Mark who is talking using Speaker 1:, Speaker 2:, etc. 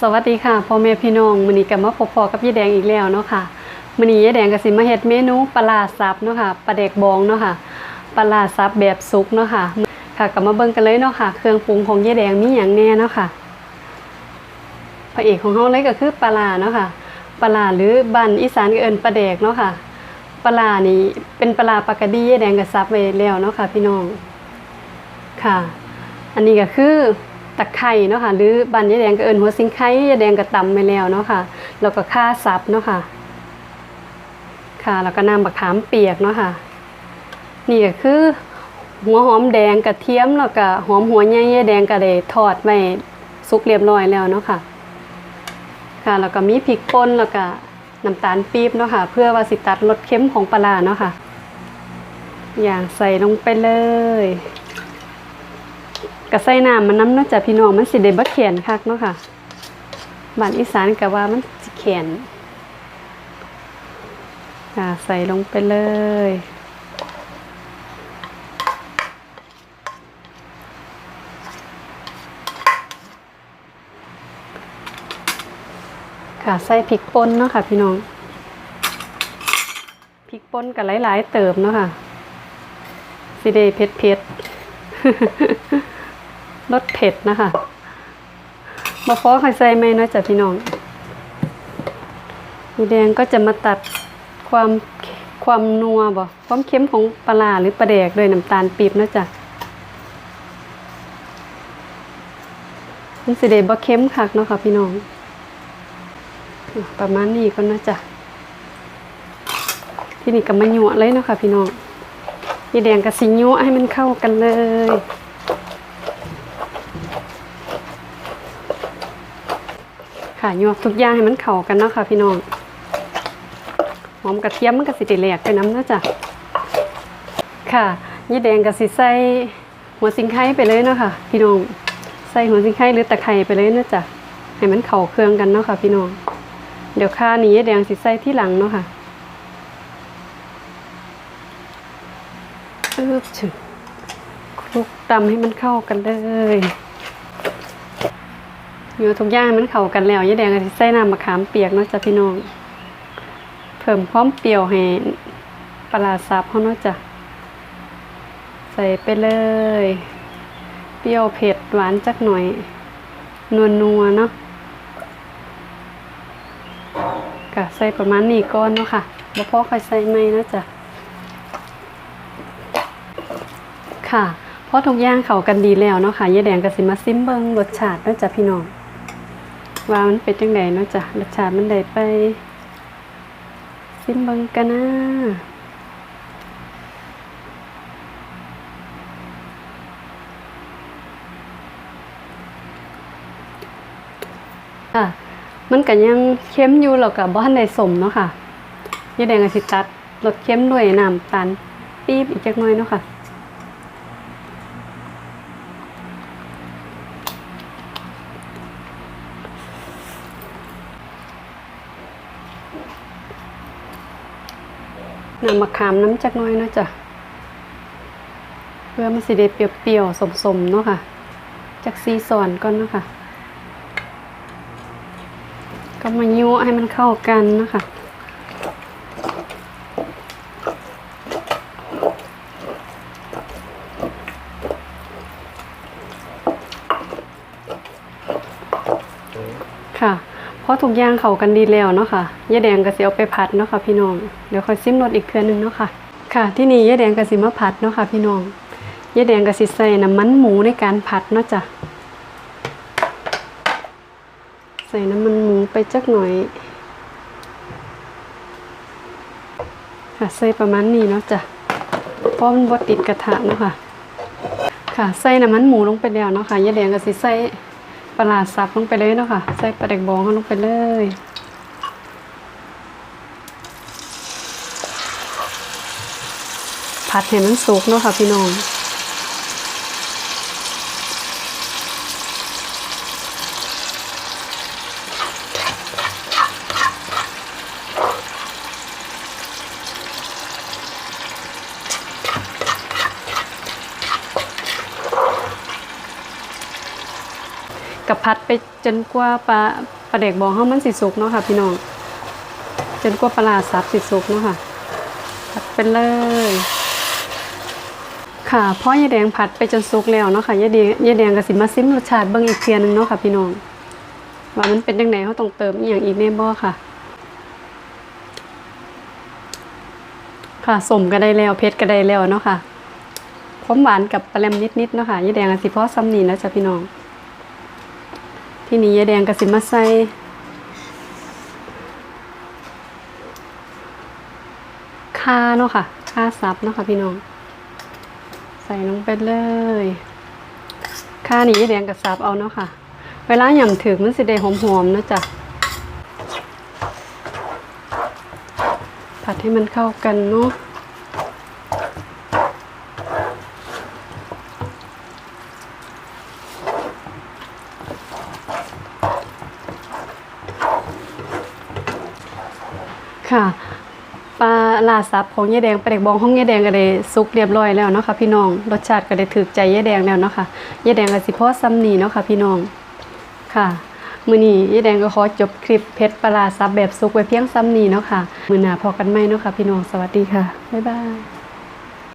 Speaker 1: สวัสดีค่ะพ่อแม่พี่น้องมื้อนี้ก็มาพบพอกับยายแดงอีกแล้วเนาะค่ะมื้อนี้ยายแดงก็สิมาเฮ็ดเมนูปลาร้าสับเนาะค่ะปลาแดกบองเนาะค่ะปลาร้าสับแบบสุกเนาะค่ะ ค่ะก็มาเบิ่งกันเลยเนาะค่ะ เครื่องปรุงของยายแดงมีหยังแน่เนาะค่ะพระเอกของเฮาเลยก็คือปลาเนาะค่ะปลาหรือบ้านอีสานก็เอิ้นปลาแดกเนาะค่ะปลานี่เป็นปลาร้าปกติยายแดงก็สับไว้แล้วเนาะค่ะ พี่น้องค่ะ อันนี้ก็คือะไคร่เนาะค่ะ หรือบันยาแดงก็เอิญหัวสิงไข่ยาแดงก็ตำไปแล้วเนาะค่ะ แล้วก็ข่าซับเนาะค่ะ ค่ะ แล้วก็น้ำบักขามเปียกเนาะค่ะ นี่ก็คือหัวหอมแดงกระเทียมแล้วก็หอมหัวใหญ่ยาแดงก็ได้ทอดไว้สุกเรียบร้อยแล้วเนาะค่ะ ค่ะ แล้วก็มีพริกป่นแล้วก็น้ำตาลปี๊บเนาะค่ะ เพื่อว่าสิตัดรสเค็มของปลาเนาะค่ะ อย่างใส่ลงไปเลย กะใส่น้ำมันน้ำเนาะจ้ะพี่น้องมันสิได้บ่แข็งคักเนาะค่ะบ้านอีสานก็ว่ามันสิแข็งค่ะใส่ลงไปเลย ค่ะใส่พริกป่นเนาะค่ะ พี่น้องพริกป่นกับหลาย ๆ เติมเนาะค่ะสิได้เผ็ดเผ็ด รสเผ็ดนะคะมาพอใครใส่ไหมเนาะจ้ะพี่น้องมีแดงก็จะมาตัดความความนัวบ่ความเค็มของปลาหรือปลาแดกด้วยน้ำตาลปี๊บเนาะจ้ะมันสิได้บ่เค็มคักเนาะค่ะพี่น้อง ประมาณนี้ก็น่าจะที่นี่ก็มาหยวเลยเนาะค่ะพี่น้องยีแดงกับสิญัวให้มันเข้ากันเลย ค่ะหยวกทุกอย่างให้มันเข้ากันเนาะค่ะ พี่น้องหอมกระเทียมมันก็สิได้แหลกไปน้ำเนะจ้ะค่ะยีแดงกับสิใส่หัวสิงไข่ไปเลยเนาะค่ะ พี่น้องใส่หัวสิงไข่หรือตะไคร้ไปเลยเนาะจ้ะให้มันเข้าเครื่องกันเนาะค่ะ พี่น้องเดี๋ยวข้านี้แดงสิใส่ที่หลังเนาะค่ะอึบถึงคลุกตำให้มันเข้ากันเลย อยู่ทุกอย่างมันเข้ากันแล้วยายแดงก็สิใส่น้ำมะขามเปียกเนาะจ้ะพี่น้อง เพิ่มความเปรี้ยวให้ปลาซับเขาเนาะจ้ะใส่ไปเลย เปรี้ยวเผ็ดหวานจักหน่อยนวลนัวเนาะก็ใส่ประมาณนี้ก่อนเนาะค่ะบ่พอค่อยใส่ไหมนะจ๊ะค่ะเพราะทุกอย่างเข้ากันดีแล้วเนาะค่ะยายแดงก็สิมาซิมเบิงรสชาตินะจ๊ะพี่น้อง ว่ามันเป็นจังไดเนาะจ๊ะรสชาติมันได้ไปซิมเบิ่งกันนะค่ะ มันก็ยังเค็มอยู่แล้วก็บ่ทันได้สมเนาะค่ะยายแดงก็สิตัดรสเค็มด้วยน้ำตาลปี๊บอีกจักหน่อยเนาะค่ะ น้ำมะขามน้ำจักน่อยเนาะจ้ะเพื่อมันสิได้เปรี้ยวๆสมๆเนาะค่ะจักซีซอนก่อนเนาะค่ะก็มายั่วให้มันเข้ากันนะคะค่ะ เพราะทุกอย่างเข้ากันดีแล้วเนาะค่ะยายแดงก็สิเอาไปผัดเนาะค่ะพี่น้อง เดี๋ยวค่อยซิมรสอีกเทื่อนึงเนาะค่ะ ค่ะ ที่นี่ยายแดงก็สิมาผัดเนาะค่ะพี่น้องยายแดงก็สิใส่น้ำมันหมูในการผัดเนาะจ้ะ ใส่น้ำมันหมูไปจักหน่อย ค่ะใส่ประมาณนี้เนาะจ้ะเพราะมันบ่ติดกระทะเนาะค่ะ ค่ะใส่น้ำมันหมูลงไปแล้วเนาะค่ะยายแดงก็สิใส่ ปลาสับลงไปเลยเนาะค่ะ ใส่ปลาแดกบองลงไปเลยผัดให้มันสุกเนาะค่ะพี่น้อง กับพัดไปจนกว่าปลาปลาแดกบองเฮามันสิสุกเนาะค่ะพี่น้องจนกว่าปลาร้าสับสิสุกเนาะค่ะ ผัดไปเลย ค่ะเพราะยายแดงผัดไปจนสุกแล้วเนาะค่ะยายแดงยายแดงก็สิมาซิมรสชาติเบิ่งอีกเทียหนึงเนาะค่ะพี่น้องว่ามันเป็นจังไดเขาต้องเติมอีหยังอีกแน่บ่ค่ะ ค่ะสมก็ได้แล้วเผ็ดก็ได้แล้วเนาะค่ะความหวานกับปลาแรมนิดๆเนาะค่ะยายแดงก็สิพอซ้ำนี่แล้วจ้ะพี่น้อง ที่นี่ยายแดงก็สิมาใส่ข่าเนาะค่ะข่าซับเนาะค่ะพี่น้อง ใส่ลงไปเลยข่านี่ยายแดงกับซับเอาเนาะค่ะ เวลาหย่ำถึกมันสิได้หอมๆนะจ๊ะผัดให้มันเข้ากันเนาะ ค่ะปลาลาซับของยายแดงปลาเด็กบองของยายแดงก็ได้สุกเรียบร้อยแล้วเนาะค่ะพี่น้องรสชาติก็ได้ถูกใจยายแดงแล้วเนาะค่ะยายแดงก็สิพอซ้ำนี่เนาะค่ะพี่น้องค่ะมือนี้ยายแดงก็ขอจบคลิปเพชรปลาร้าซับแบบสุกไว้เพียงซ้ำนีเนาะค่ะมือหน้าพอกันไหมเนาะค่ะพี่น้องสวัสดีค่ะบ๊ายบาย